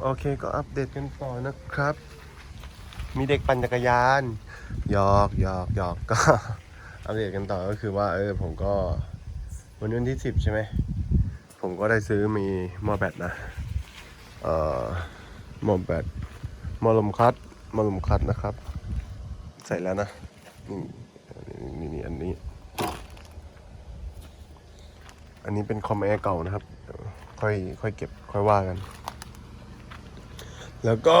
โอเคก็อัปเดตกันต่อนะครับ มีเด็กปั่นจักรยานหยอกหยอกหยอกก็อัปเดตกันต่อก็คือว่าเออผมก็วันนี้วันที่สิบใช่ไหมผมก็ได้ซื้อมีหม้อแบตนะเอ่อหม้อแบตหม้อลมคัดหม้อลมคัดนะครับ ใส่แล้วนะนี่นี่นี่อันนี้ อันนี้เป็นคอมแอร์เก่านะครับ ค่อยค่อยเก็บค่อยว่ากัน แล้วก็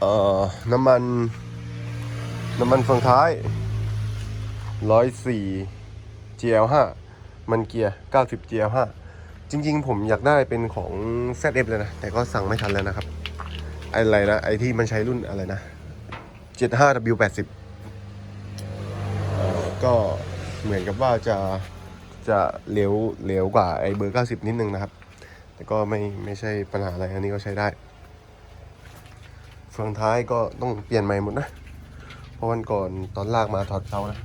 เอ่อน้ำมัน น้ำมันเฟืองท้าย104 GL5 มันเกียร์ 90 GL5 จริงๆ ผมอยากได้เป็นของ ZF เลยนะ แต่ก็สั่งไม่ทันแล้วนะครับ อะไรนะ ไอที่มันใช้รุ่นอะไรนะ 75W80 ก็เหมือนกับว่าจะจะเร็วเร็วกว่าไอเบอร์ 90 นิดนึงนะครับ แต่ก็ไม่ไม่ใช่ปัญหาอะไรอันนี้ก็ใช้ได้เฟืองท้ายก็ต้องเปลี่ยนใหม่หมดนะ เพราะวันก่อนตอนลากมาถอดเสานะ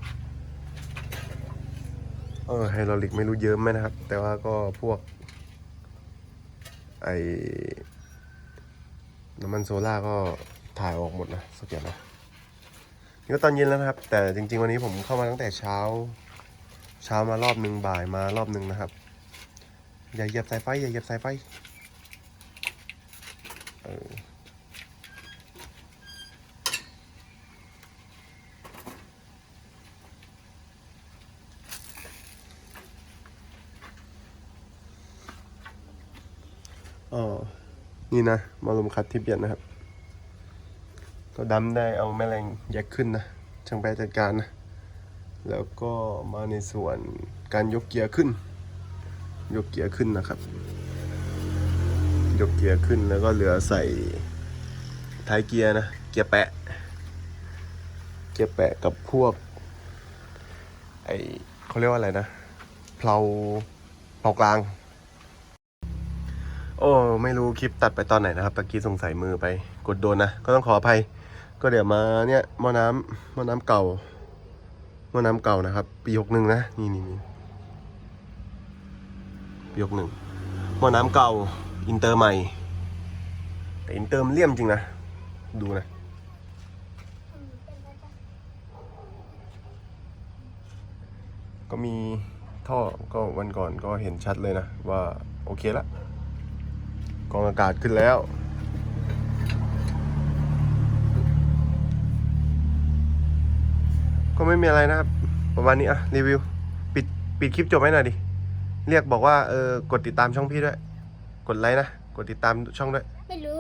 เออไฮดรอลิกไม่รู้เยอะไหมนะครับ แต่ว่าก็พวก ไอน้ำมันโซล่าก็ถ่ายออกหมดนะสักอย่างนะนี่ก็ตอนเย็นแล้วนะครับ แต่จริง ๆ วันนี้ผมเข้ามาตั้งแต่เช้า เช้ามารอบหนึ่งบ่ายมารอบหนึ่งนะครับ อย่าเหยียบสายไฟ อย่าเหยียบสายไฟ เออ อ๋อ นี่นะมาลมคัดที่เปลี่ยนนะครับ ก็ดำได้เอาแม่แรงแยกขึ้นนะ ช่างแปรจัดการนะ แล้วก็มาในส่วนการยกเกียร์ขึ้น ยกเกียร์ขึ้นนะครับ ยกเกียร์ขึ้นแล้วก็เหลือใส่ท้ายเกียร์นะ เกียร์แปะ เกียร์แปะกับพวก ไอเขาเรียกว่าอะไรนะเพลาเพลากลาง โอ้ไม่รู้คลิปตัดไปตอนไหนนะครับตะกี้สงสัยมือไปกดโดนนะ ก็ต้องขออภัย ก็เดี๋ยวมาเนี่ยมอน้ำมอน้ำเก่ามอน้ำเก่านะครับ ปีหกหนึ่งนะ นี่นี่นี่ ปีหกหนึ่งหม้อน้ำเก่าอินเตอร์ใหม่ แต่อินเตอร์มันเลี่ยมจริงนะ ดูนะ ก็มีท่อก็วันก่อนก็เห็นชัดเลยนะ ว่าโอเคละกองอากาศขึ้นแล้วก็ไม่มีอะไรนะครับ ประมาณนี้อะรีวิว ปิดปิดคลิปจบให้หน่อยดิ เรียกบอกว่าเออกดติดตามช่องพี่ด้วย กดไลค์นะ กดติดตามช่องด้วย ไม่รู้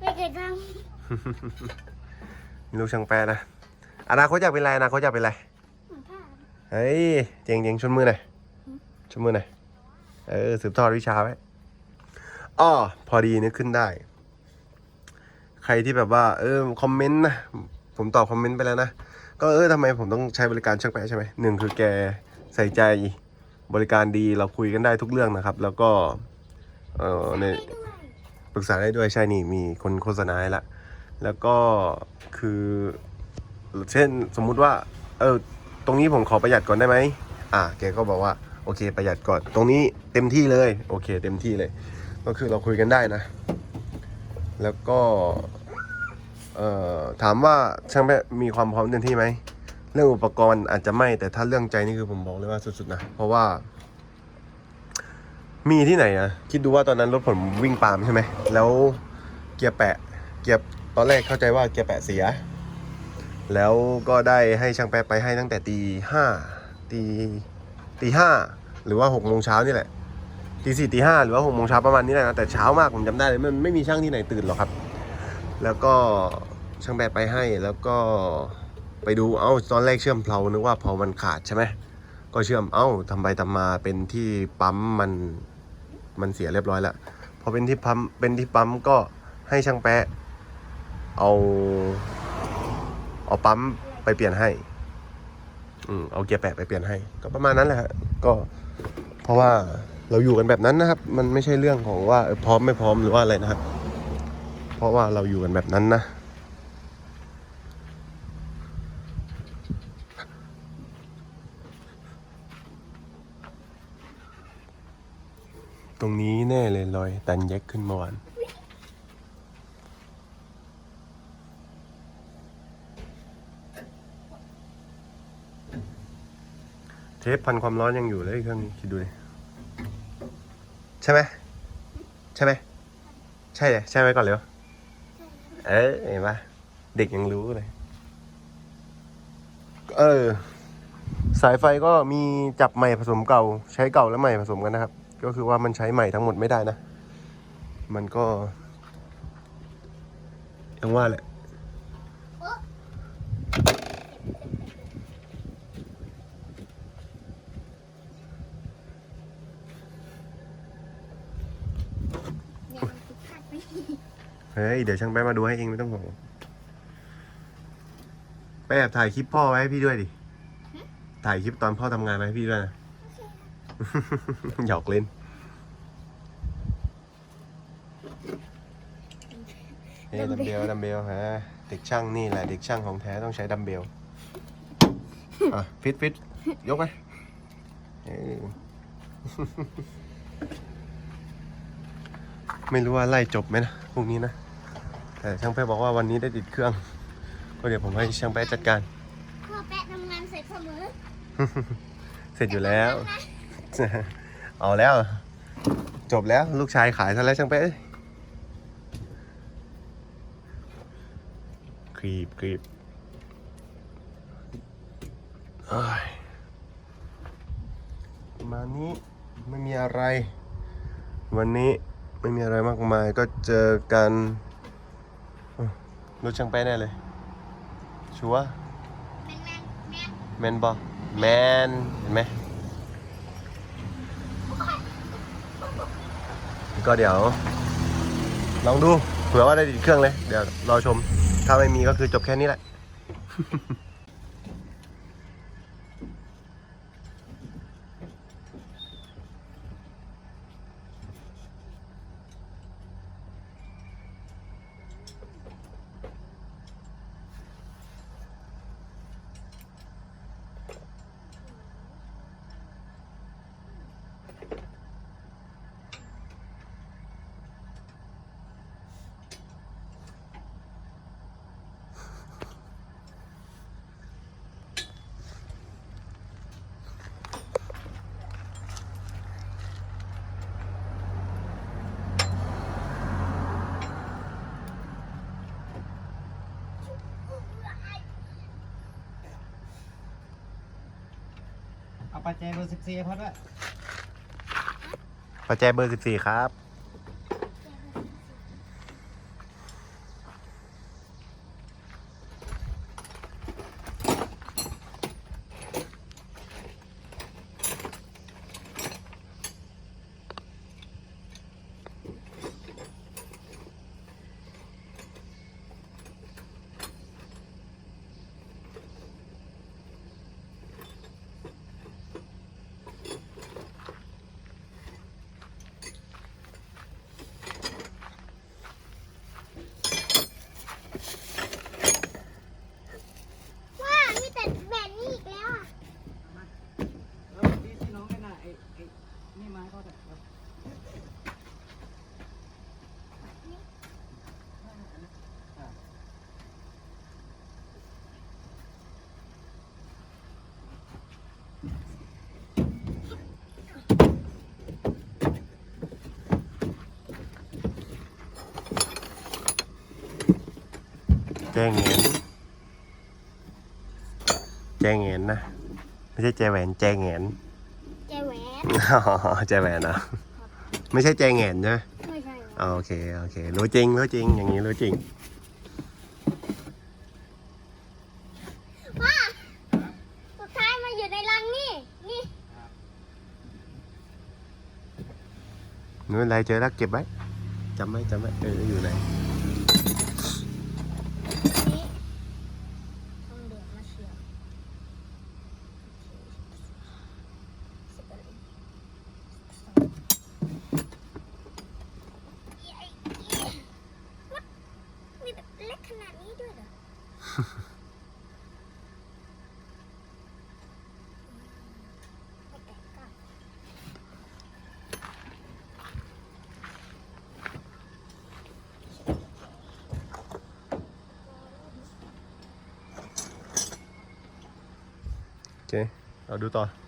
ไม่เคยทมีลูกช่างแปรนะ อนาคตอยากเป็นอะไรอนาคตอยากเป็นอะไรำเฮ้ยเจ๋งเจ๋งชนมือหน่อยชนมือหน่อยเออสืบทอดวิชาไว้อ้อพอดีนึกขึ้นได้ ใครที่แบบว่า เออคอมเมนต์นะผมตอบคอมเมนต์ไปแล้วนะก็เออทำไมผมต้องใช้บริการช่างแปะใช่ไหมหนึ่งคือแกใส่ใจ บริการดีเราคุยกันได้ทุกเรื่องนะครับ แล้วก็เออในปรึกษาได้ด้วยใช่นี่มีคนโฆษณาให้ละแล้วก็คือ เช่นสมมุติว่า เออตรงนี้ผมขอประหยัดก่อนได้ไหมอ่าแกก็บอกว่าโอเค ประหยัดก่อนตรงนี้เต็มที่เลยโอเค เต็มที่เลย ก็คือเราคุยกันได้นะ แล้วก็เออถามว่าช่างแม่มีความพร้อมเต็มที่ไหม เรื่องอุปกรณ์อาจจะไม่แต่ถ้าเรื่องใจนี่คือผมบอกเลยว่าสุดๆนะเพราะว่า มีที่ไหนอะคิดดูว่าตอนนั้นรถผมวิ่งปาล์มใช่ไหมแล้วเกียร์แปะ เกียร์ตอนแรกเข้าใจว่าเกียร์แปะเสีย แล้วก็ได้ให้ช่างแปะไปให้ตั้งแต่ตีห้าตีตีห้าหรือว่าหกโมงเช้านี่แหละตีสี่ตีห้าหรือว่าหกโมงเช้าประมาณนี้แหละนะแต่เช้ามากผมจำได้เลยมันไม่มีช่างที่ไหนตื่นหรอกครับ แล้วก็ช่างแปะไปให้แล้วก็ ไปดูเอ้าตอนแรกเชื่อมเพลานึกว่าเพลามันขาดใช่ไหมก็เชื่อมเอ้าทำไปทำมาเป็นที่ปั๊มมันมันเสียเรียบร้อยแล้วพอเป็นที่ปั๊มเป็นที่ปั๊มก็ให้ช่างแปะเอาเอาปั๊มไปเปลี่ยนให้อืมเอาเกียร์แปะไปเปลี่ยนให้ ก็ประมาณนั้นแหละก็เพราะว่าเราอยู่กันแบบนั้นนะครับ มันไม่ใช่เรื่องของว่าพร้อมไม่พร้อมหรือว่าอะไรนะครับ เพราะว่าเราอยู่กันแบบนั้นนะ ตรงนี้แน่เลยรอยตันแยกขึ้นเมื่อวานเทปพันความร้อนยังอยู่เลยเครื่องนี้คิดดูดิใช่ไหมใช่ไหมใช่เลยใช่ไหมก่อนเร็วเออเห็นปะเด็กยังรู้เลย เออ สายไฟก็มีจับใหม่ผสมเก่า ใช้เก่าและใหม่ผสมกันนะครับ ก็คือว่ามันใช้ใหม่ทั้งหมดไม่ได้นะ มันก็ยังว่าแหละเนี่ยมันผิดพลาดไปเฮ้ย เดี๋ยวช่างแป๊บมาดูให้เองไม่ต้องห่วงไปแอบถ่ายคลิปพ่อไว้ให้พี่ด้วยดิ ถ่ายคลิปตอนพ่อทำงานไว้ให้พี่ด้วยนะ หยอกเล่นเฮ้ยดัมเบลดัมเบลฮะเด็กช่างนี่แหละเด็กช่างของแท้ต้องใช้ดัมเบลอะฟิตฟิตยกไหมเออไม่รู้ว่าไล่จบไหมนะพรุ่งนี้นะ แต่ช่างแป๊ะบอกว่าวันนี้ได้ติดเครื่อง ก็เดี๋ยวผมให้ช่างแป๊ะจัดการพ่อแปะทำงานเสร็จเสมอ เสร็จอยู่แล้ว เอาแล้ว จบแล้วลูกชายขายซะแล้วช่างแป๊ะเอ้ยครีบครีบเอ้ยประมาณนี้ไม่มีอะไร วันนี้ไม่มีอะไรมากมายก็เจอกันอ้าวรถช่างแป๊ะแน่เลย ชัวร์แมนแมนแมนแมนบอแมนเห็นไหม ก็เดี๋ยว ลองดูเผื่อว่าได้ติดเครื่องเลย เดี๋ยวรอชม ถ้าไม่มีก็คือจบแค่นี้แหละ เอาปัจจัยเบอร์สิบสี่พอด้วยประแจเบอร์สิบสี่ครับ ว่ามีแต่แบบนี้อีกแล้วอะ แล้วที่ที่น้องกันน่ะไอ้ไอ้นี่ไม้เขาแต่ครับ แจงเหงนแจงเหงนนะ ไม่ใช่แจแหวนแจงเหงนแจแหวนอ๋อแจแหวนเหรอะไม่ใช่แจงเหงนใช่ไหมไม่ใช่หรออ๋อโอเคโอเครู้จริงรู้จริงอย่างนี้รู้จริงว่าสุดท้ายมาอยู่ในรังนี่นี่ไม่เป็นไรเจอแล้วเก็บไว้จำไว้จำไว้เอออยู่ไหนนี่ทองเหลืองมาเชียวมีแบบเล็กขนาดนี้ด้วยเหรอ ไม่แตกก็ เคเราดูต่อ